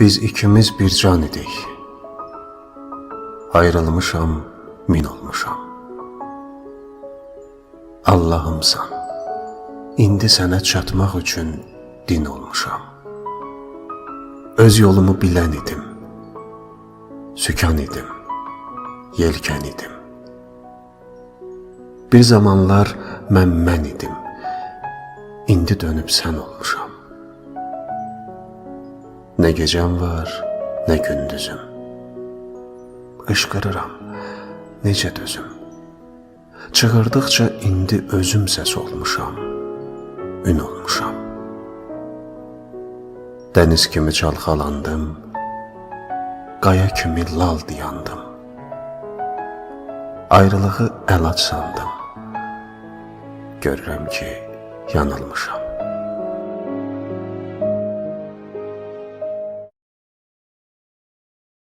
Biz ikimiz bir can idik. Ayrılmışam, min olmuşam. Allahımsan, indi sənə çatmaq üçün din olmuşam. Öz yolumu bilən idim. Sükan idim. Yelkən idim. Bir zamanlar mən mən idim. İndi dönüb sən olmuşam. Nə gecəm var, nə gündüzüm. Qışqırıram, necə dözüm. Çığırdıqca indi özüm səs olmuşam. Ün olmuşam. Dəniz kimi çalxalandım. Qaya kimi lal diyandım. Ayrılığı əlac sandım. Görürəm ki, yanılmışam.